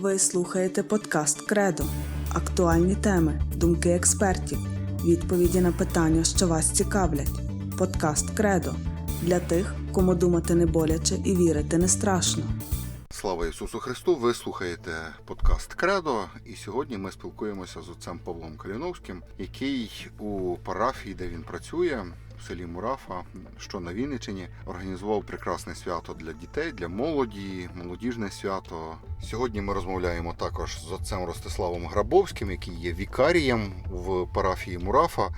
Ви слухаєте подкаст Кредо. Актуальні теми, думки експертів, відповіді на питання, що вас цікавлять. Подкаст Кредо для тих, кому думати не боляче і вірити не страшно. Слава Ісусу Христу! Ви слухаєте подкаст Кредо, і сьогодні ми спілкуємося з отцем Павлом Каліновським, який у парафії, де він працює, в селі Мурафа, що на Вінниччині, організував прекрасне свято для дітей, для молоді, молодіжне свято. Сьогодні ми розмовляємо також з отцем Ростиславом Грабовським, який є вікарієм в парафії Мурафа.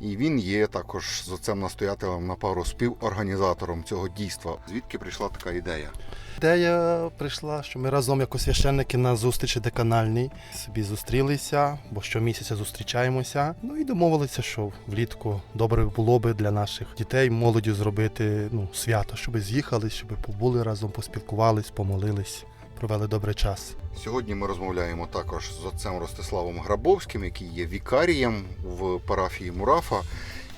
І він є також з отцем настоятелем на пару співорганізатором цього дійства. Звідки прийшла така ідея? Ідея прийшла, що ми разом, як священники на зустрічі деканальній, собі зустрілися, бо щомісяця зустрічаємося. Ну і домовилися, що влітку добре було би для наших дітей, молоді зробити ну, свято, щоб з'їхали, щоб побули разом, поспілкувались, помолились, провели добрий час. Сьогодні ми розмовляємо також з отцем Ростиславом Грабовським, який є вікарієм в парафії Мурафа.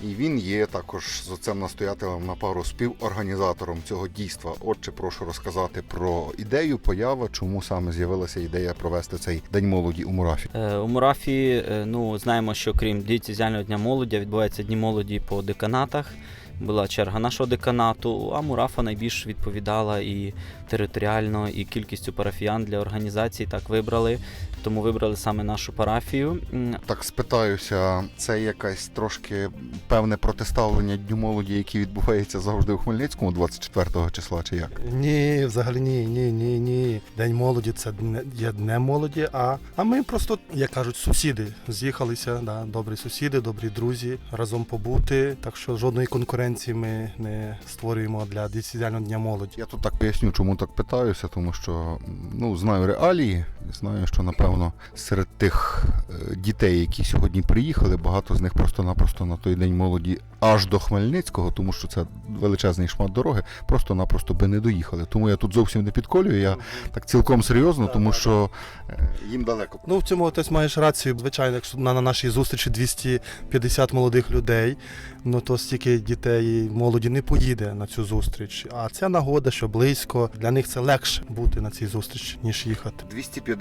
І він є також з отцем настоятелем на пару співорганізатором цього дійства. Отже, прошу розказати про ідею, поява, чому саме з'явилася ідея провести цей день молоді у Мурафі. Е, У Мурафі е, ну, знаємо, що крім дієцезіального дня молоді, відбуваються дні молоді по деканатах. Була черга нашого деканату, а Мурафа найбільш відповідала і територіально, і кількістю парафіян для організації так вибрали. Тому вибрали саме нашу парафію. Так спитаюся, це якась трошки певне протиставлення Дню молоді, який відбувається завжди у Хмельницькому 24 числа, чи як? Ні, взагалі ні, ні, ні, ні. День молоді це не є не молоді, а, а ми просто, як кажуть, сусіди. З'їхалися, да, добрі сусіди, добрі друзі, разом побути. Так що жодної конкуренції ми не створюємо для дісідального дня молоді. Я тут так поясню, чому так питаюся, тому що ну знаю реалії, знаю, що напевно серед тих е, дітей, які сьогодні приїхали, багато з них просто-напросто на той день молоді аж до Хмельницького, тому що це величезний шмат дороги, просто-напросто би не доїхали. Тому я тут зовсім не підколюю. Я так цілком серйозно, тому що е, їм далеко. Ну в цьому отець маєш рацію. Звичайно, якщо на, на нашій зустрічі 250 молодих людей, ну то стільки дітей молоді не поїде на цю зустріч. А ця нагода, що близько, для них це легше бути на цій зустрічі, ніж їхати. 250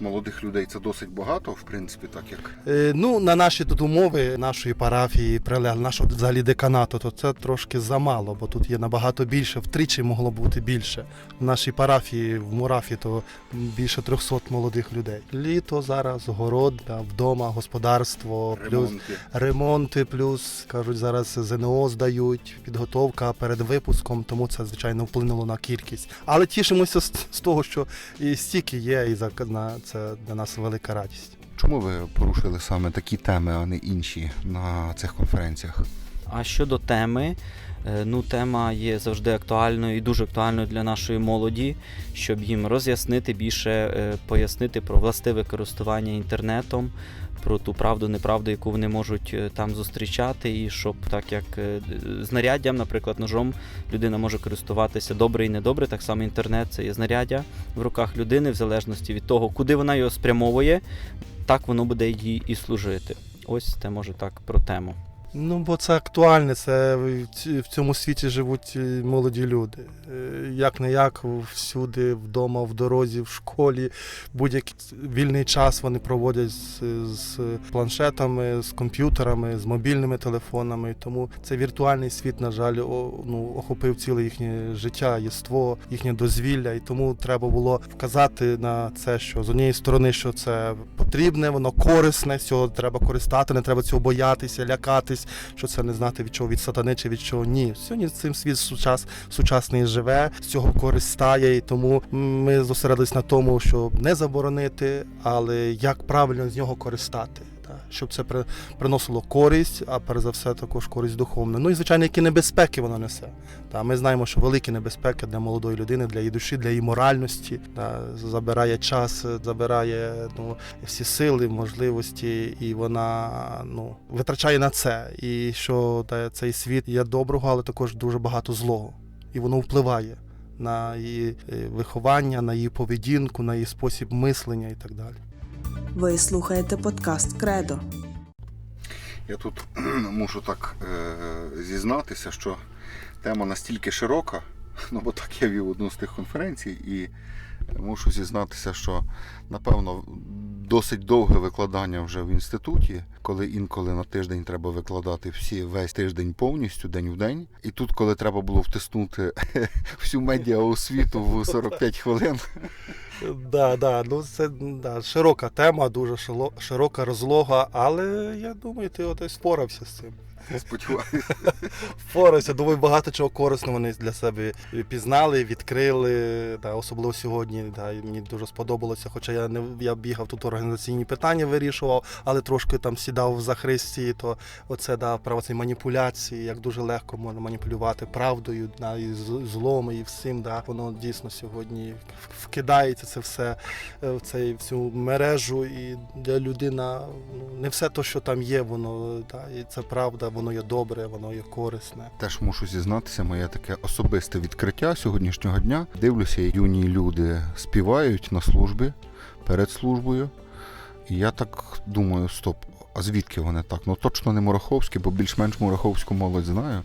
молодих людей це досить багато, в принципі, так як Е, ну, на наші тут умови нашої парафії, прилегли, нашого взагалі деканату, то це трошки замало, бо тут є набагато більше, втричі могло бути більше. В нашій парафії в Мурафі то більше 300 молодих людей. Літо зараз, город, вдома, господарство, плюс ремонти. ремонти, плюс кажуть, зараз ЗНО здають, підготовка перед випуском, тому це звичайно вплинуло на кількість. Але тішимося з, з того, що і стільки є, і за на це для нас велика радість. Чому ви порушили саме такі теми, а не інші на цих конференціях? А щодо теми, е, ну тема є завжди актуальною і дуже актуальною для нашої молоді, щоб їм роз'яснити більше, е, пояснити про властиве користування інтернетом, про ту правду, неправду, яку вони можуть е, там зустрічати, і щоб так як е, знаряддям, наприклад, ножом людина може користуватися добре і недобре, так само інтернет це є знаряддя в руках людини, в залежності від того, куди вона його спрямовує, так воно буде їй і служити. Ось це може так про тему. Ну, бо це актуальне, це в цьому світі живуть е, молоді люди. Як не як, всюди, вдома, в дорозі, в школі, будь-який вільний час вони проводять з, з планшетами, з комп'ютерами, з мобільними телефонами. Тому цей віртуальний світ, на жаль, о- ну, охопив ціле їхнє життя, єство, їхнє дозвілля. І тому треба було вказати на це, що з однієї сторони, що це потрібне, воно корисне, цього треба користати, не треба цього боятися, лякатись, що це не знати від чого від сатани чи від чого. Ні, сьогодні цим світ сучас, сучасний живе, з цього користає, і тому ми зосередились на тому, щоб не заборонити, але як правильно з нього користати. Щоб це приносило користь, а перш за все також користь духовну. Ну і звичайно, які небезпеки воно несе. Та ми знаємо, що великі небезпеки для молодої людини, для її душі, для її моральності. Та, забирає час, забирає ну, всі сили, можливості, і вона ну, витрачає на це. І що та, цей світ є доброго, але також дуже багато злого. І воно впливає на її е, виховання, на її поведінку, на її спосіб мислення і так далі. Ви слухаєте подкаст Кредо. Я тут мушу так е- зізнатися, що тема настільки широка, ну бо так я вів одну з тих конференцій, і Мушу зізнатися, що напевно досить довге викладання вже в інституті, коли інколи на тиждень треба викладати всі весь тиждень повністю, день в день. І тут, коли треба було втиснути всю медіаосвіту в 45 хвилин, Да, да, ну це да, широка тема, дуже шило- широка розлога, але я думаю, ти ось впорався з цим. сподіваюся. Впорався, думаю, багато чого корисного вони для себе пізнали, відкрили. Да, особливо сьогодні. Да, і мені дуже сподобалося. Хоча я не я бігав тут організаційні питання, вирішував, але трошки там сідав в захристі, то оце да, право цієї маніпуляції, як дуже легко можна маніпулювати правдою, да, і з- злом, і всім. Да, воно дійсно сьогодні в- вкидається це все е, в цей в цю мережу, і для людина ну, не все те, що там є, воно да, і це правда, воно є добре, воно є корисне. Теж мушу зізнатися, моє таке особисте відкриття сьогоднішнього дня. Дивлюся, юні люди співають на службі перед службою. І я так думаю, стоп, а звідки вони так? Ну точно не Мураховські, бо більш-менш Мураховську молодь знаю.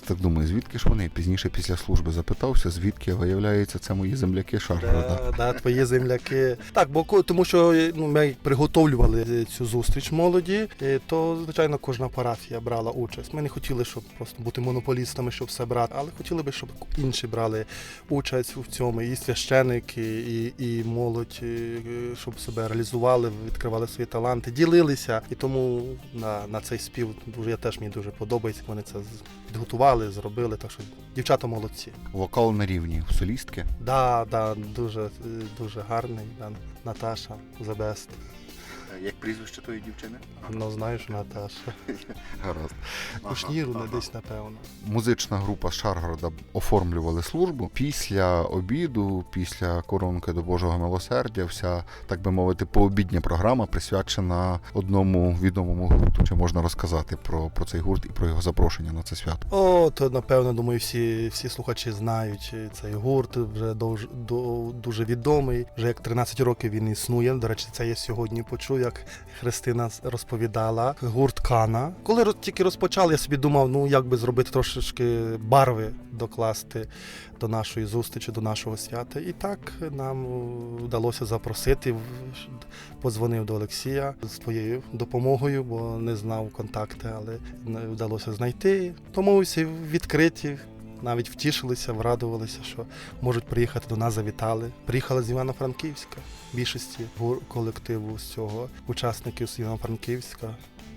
Так думаю, звідки ж вони? Пізніше після служби запитався, звідки виявляється, це мої земляки Шаргорода. Да, да, твої земляки. Так, бо тому що ну, ми приготовлювали цю зустріч молоді, то звичайно кожна парафія брала участь. Ми не хотіли, щоб просто бути монополістами, щоб все брати, але хотіли би, щоб інші брали участь в цьому. І священики, і, і молодь, щоб себе реалізували, відкривали свої таланти, ділилися. І тому на, на цей спів дуже я теж мені дуже подобається. Вони це з- підготували, зробили. Так що дівчата молодці. Вокал на рівні солістки. Да, да, дуже, дуже гарний. Да. Наташа The Best. Як прізвище тої дівчини? Ну, знаєш, Наташа. Гаразд. Кушніру Ага, ага. десь, напевно. Музична група з Шаргорода оформлювали службу. Після обіду, після коронки до Божого милосердя, вся, так би мовити, пообідня програма присвячена одному відомому гурту. Чи можна розказати про, про цей гурт і про його запрошення на це свято? О, то напевно, думаю, всі, всі слухачі знають е, цей гурт, вже дуже, дуже відомий. Вже як 13 років він існує. До речі, це я сьогодні почув, як Христина розповідала. Гурт Кана. Коли тільки розпочали, я собі думав, ну як би зробити трошечки барви докласти до нашої зустрічі, до нашого свята. І так нам вдалося запросити. Подзвонив до Олексія з твоєю допомогою, бо не знав контакти, але вдалося знайти. Тому всі відкриті, навіть втішилися, врадувалися, що можуть приїхати до нас, завітали. Приїхали з Івано-Франківська. Більшості колективу з цього учасників з Івано-Франківська,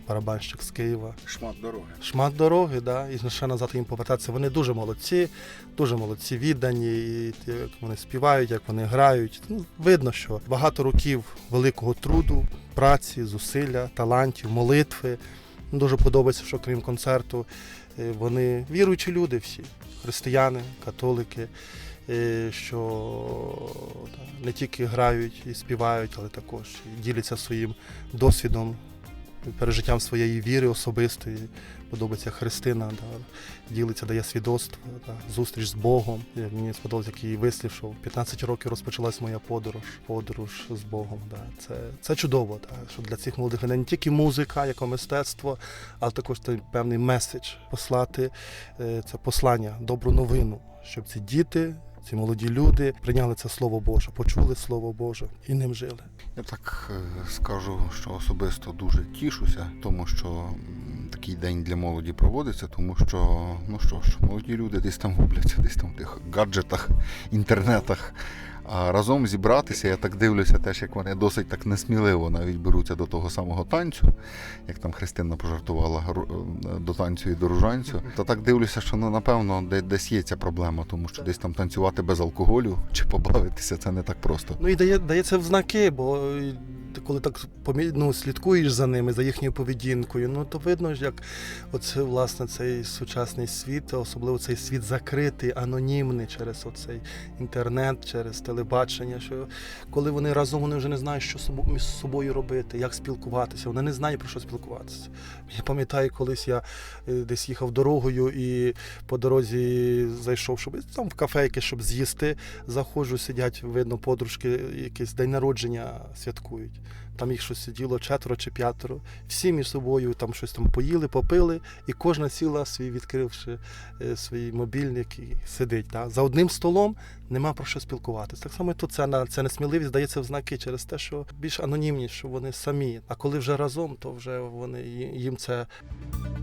барабанщик з Києва. Шмат дороги. Шмат дороги, да, і ще назад їм повертатися. Вони дуже молодці, дуже молодці, віддані, і як вони співають, як вони грають. Ну, видно, що багато років великого труду, праці, зусилля, талантів, молитви. Дуже подобається, що крім концерту, е, вони віруючі люди всі, християни, католики, е, що не тільки грають і співають, але також діляться своїм досвідом пережиттям своєї віри особистої. Подобається Христина, да, ділиться, дає свідоцтво, да, зустріч з Богом. І мені сподобався такий вислів, що в 15 років розпочалась моя подорож, подорож з Богом. Да. Це, це чудово, да, що для цих молодих людей не тільки музика, як мистецтво, але також той певний меседж послати. е, Це послання, добру новину, щоб ці діти, ці молоді люди прийняли це Слово Боже, почули Слово Боже і ним жили. Я так е, скажу, що особисто дуже тішуся, тому що такий день для молоді проводиться, тому що, ну що ж, молоді люди десь там губляться, десь там в тих гаджетах, інтернетах. А разом зібратися, я так дивлюся, теж як вони досить так несміливо навіть беруться до того самого танцю, як там Христина пожартувала е, до танцю і до ружанцю. То так дивлюся, що ну напевно десь є ця проблема, тому що десь там танцювати без алкоголю чи побавитися це не так просто. Ну і дає, дається в знаки, бо е, коли так ну, слідкуєш за ними, за їхньою поведінкою, ну то видно ж, як оце, власне, цей сучасний світ, особливо цей світ закритий, анонімний через оцей інтернет, через телебачення. Що коли вони разом вони вже не знають, що між собою робити, як спілкуватися. Вони не знають про що спілкуватися. Я пам'ятаю, колись я е, десь їхав дорогою і по дорозі зайшов, щоб там в кафе якесь, щоб з'їсти. Заходжу, сидять, видно, подружки, якийсь день народження святкують. Там їх щось сиділо четверо чи п'ятеро. Всі між собою там щось там поїли, попили, і кожна сіла свій, відкривши е, свій мобільник і сидить. Да? За одним столом нема про що спілкуватися. Так само і тут на- це несміливість дається в знаки через те, що більш анонімність, що вони самі. А коли вже разом, то вже вони їм це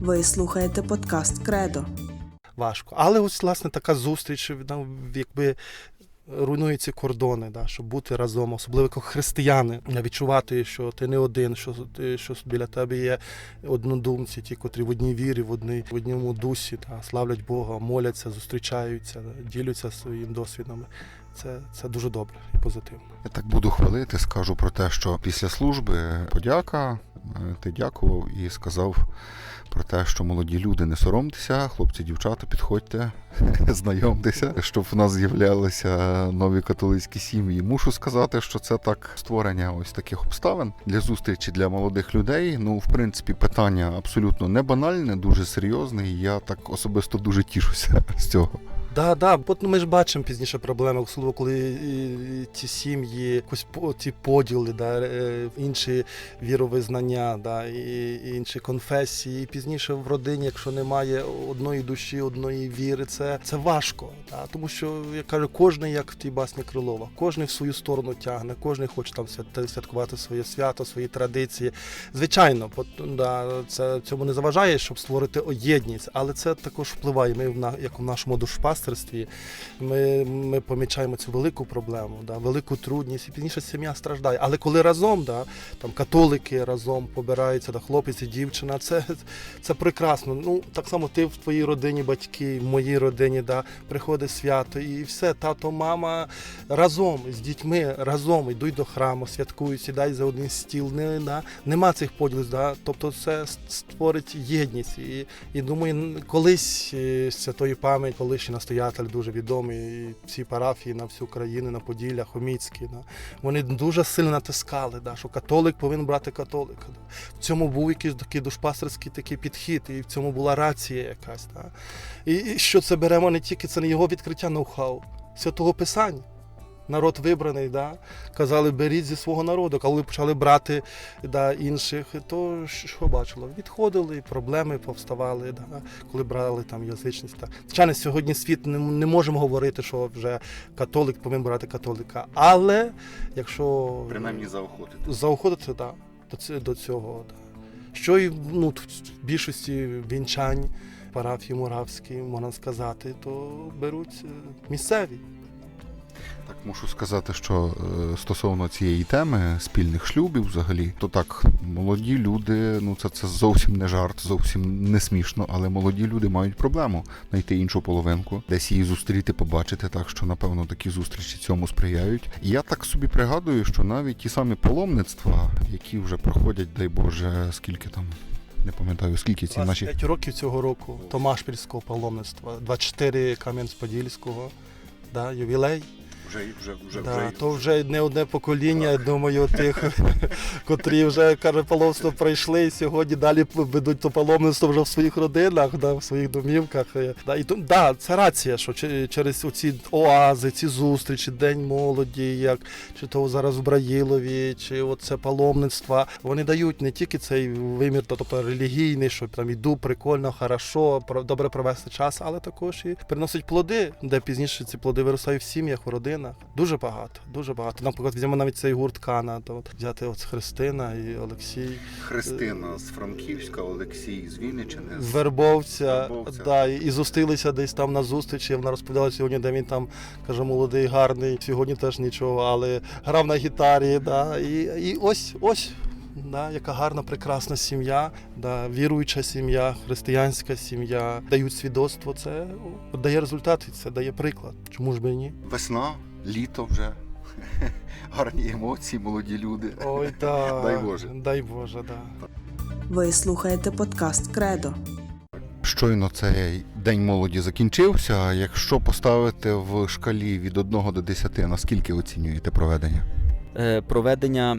Ви слухаєте подкаст Кредо. важко. Але ось власне така зустріч, ну, якби. Руйнують ці кордони, да, щоб бути разом, особливо як християни, відчувати, що ти не один, що ти що біля тебе є однодумці, ті, котрі в одній вірі, в одній в одному дусі, да, славлять Бога, моляться, зустрічаються, діляться своїм досвідом. Це, це дуже добре і позитивно. Я так буду хвалити, скажу про те, що після служби подяка, е, ти дякував і сказав про те, що молоді люди не соромтеся, хлопці, дівчата, підходьте, знайомтеся, щоб в нас з'являлися нові католицькі сім'ї. Мушу сказати, що це так створення ось таких обставин для зустрічі для молодих людей. Ну, в принципі, питання абсолютно не банальне, дуже серйозне. і Я так особисто дуже тішуся з цього. Да, да, от ми ж бачимо пізніше проблеми, особливо коли ті сім'ї, якось по- ті поділи, да, е, інші віровизнання, да, і, інші конфесії. І пізніше в родині, якщо немає одної душі, одної віри, це, це важко. Да, тому що, я кажу, кожен, як в тій басні Крилова, кожен в свою сторону тягне, кожен хоче там свят- святкувати своє свято, свої традиції. Звичайно, да, це цьому не заважає, щоб створити єдність, але це також впливає. Ми в на як в нашому душпастерстві, ми, ми помічаємо цю велику проблему, да, велику трудність, і пізніше сім'я страждає. Але коли разом, да, там католики разом побираються, да, хлопець і дівчина, це, це прекрасно. Ну так само ти в твоїй родині, батьки, в моїй родині, да, приходить свято, і все, тато, мама разом з дітьми разом йдуть до храму, святкують, сідають за один стіл. Не, да, нема цих поділів, да, тобто це створить єдність. І, і думаю, колись е, святої пам'ять, колишній настоятель дуже відомий, і всі парафії на всю країну, на Поділля, Хоміцькі, да, вони дуже сильно натискали, да, що католик повинен брати католика. Да. В цьому був якийсь такий душпастерський такий підхід, і в цьому була рація якась. Да. І, і що це беремо не тільки це не його відкриття ноу-хау, святого Писання. Народ вибраний, да? казали, беріть зі свого народу. Коли почали брати да, інших, то що бачило? Відходили, проблеми повставали, да? коли брали там язичність. Так. Звичайно, сьогодні світ не, не можемо говорити, що вже католик повинен брати католика. Але якщо Принаймні заохотити. заохотити да, до, до цього. Да. Що і ну, в більшості вінчань парафії Муравські, можна сказати, то беруть е, місцеві. Так мушу сказати, що е, стосовно цієї теми спільних шлюбів, взагалі, то так, молоді люди, ну це, це зовсім не жарт, зовсім не смішно, але молоді люди мають проблему знайти іншу половинку, десь її зустріти, побачити. Так що, напевно, такі зустрічі цьому сприяють. І я так собі пригадую, що навіть ті самі паломництва, які вже проходять, дай Боже, скільки там. Не пам'ятаю, скільки ці наші 25 років цього року Томашпільського паломництва, 24 Кам'янець-Подільського, да, ювілей. Вже вже вже Да, то вже не одне покоління, я думаю, тих, котрі вже каже, паломство пройшли, і сьогодні далі ведуть то паломництво вже в своїх родинах, да, в своїх домівках. Е, Да, і да, це рація, що через оці оази, ці зустрічі, День молоді, як чи то зараз в Браїлові, чи оце паломництва, вони дають не тільки цей вимір, тобто релігійний, що там іду, прикольно, хорошо, добре провести час, але також і приносять плоди, де пізніше ці плоди виростають в сім'ях, у родинах. Дуже багато, дуже багато. Наприклад, візьмемо навіть цей гурт Кана, то от взяти от Христина і Олексій Христина з Франківська, Олексій з Вінничини. з Вербовця, Вербовця. да, і зустрілися десь там на зустрічі. Вона розповідала сьогодні, де він там каже, молодий, гарний. Сьогодні теж нічого, але грав на гітарі. Да, і, і ось ось. Да, яка гарна, прекрасна сім'я, да, віруюча сім'я, християнська сім'я, дають свідоцтво. Це дає результат, і це дає приклад. Чому ж би і ні? Весна, літо вже. Гарні емоції, молоді люди. Ой, да. Дай Боже. Дай Боже, да. Ви слухаєте подкаст Кредо. Щойно цей день молоді закінчився. Якщо поставити в шкалі від 1 до 10, наскільки оцінюєте проведення? Е, проведення,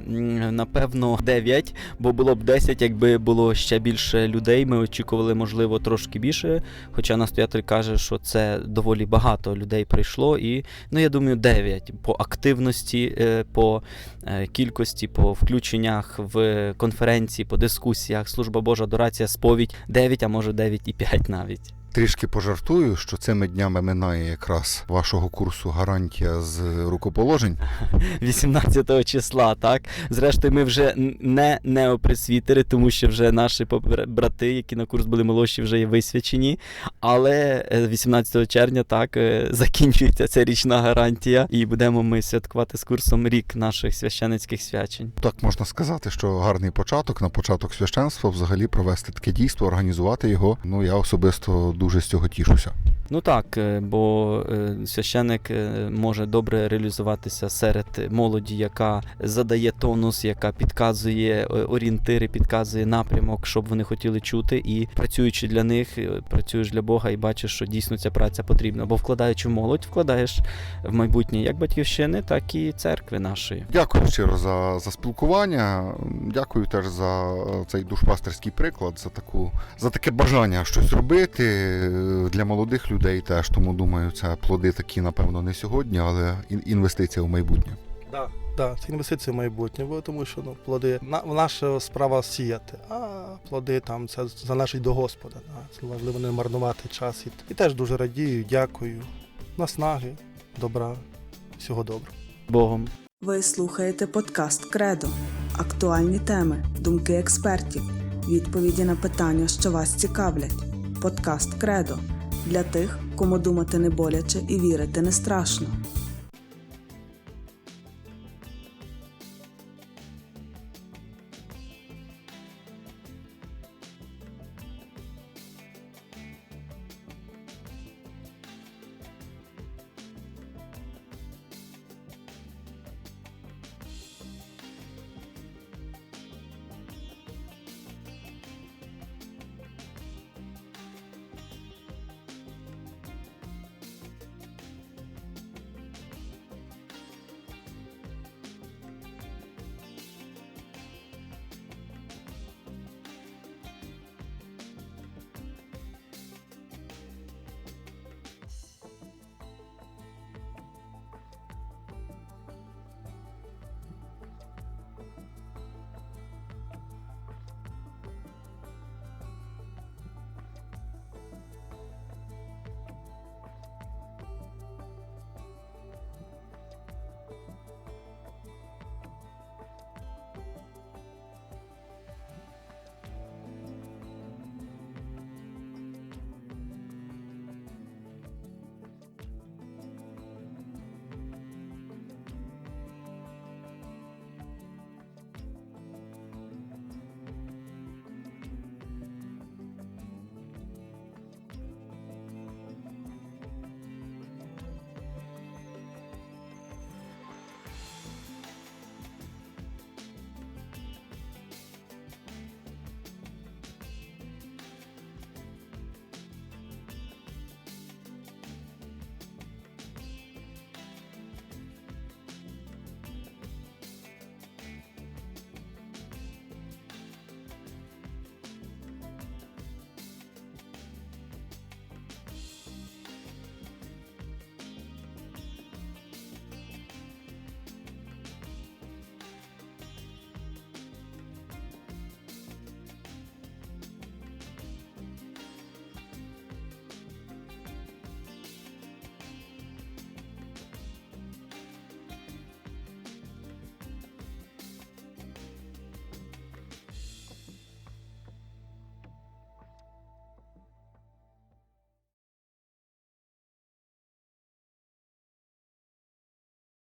напевно, 9, бо було б 10, якби було ще більше людей. Ми очікували, можливо, трошки більше. Хоча настоятель каже, що це доволі багато людей прийшло. І ну, я думаю, 9 по активності, е, по е, кількості, по включеннях в конференції, по дискусіях, служба Божа, адорація, сповідь 9, а може 9,5 навіть. Трішки пожартую, що цими днями минає якраз вашого курсу гарантія з рукоположень. 18 числа, так? Зрештою, ми вже не неопресвітери, тому що вже наші брати, які на курс були молодші, вже є висвячені. Але е, 18 червня так е, закінчується ця річна гарантія, і будемо ми святкувати з курсом рік наших священицьких свячень. Так можна сказати, що гарний початок на початок священства взагалі провести таке дійство, організувати його. Ну я особисто дуже з цього тішуся. Ну так, е, бо е, священик е, може добре реалізуватися серед молоді, яка задає тонус, яка підказує орієнтири, підказує напрямок, що б вони хотіли чути. І працюючи для них, працюєш для Бога і бачиш, що дійсно ця праця потрібна. Бо вкладаючи в молодь, вкладаєш в майбутнє як батьківщини, так і церкви нашої. Дякую щиро за, за спілкування. Дякую теж за цей душпастерський приклад, за таку за таке бажання щось робити для молодих людей. Теж тому думаю, це плоди такі, напевно, не сьогодні, але ін- інвестиція в майбутнє. Да, да, це інвестиції в майбутнє, бо тому що ну, плоди на, наша справа сіяти, а плоди там це залежить до Господа. Да. Це важливо не марнувати час. І, і теж дуже радію, дякую. Наснаги, добра, всього доброго. Богом. Ви слухаєте подкаст Кредо. Актуальні теми, думки експертів, відповіді на питання, що вас цікавлять. Подкаст Кредо для тих, кому думати не боляче і вірити не страшно.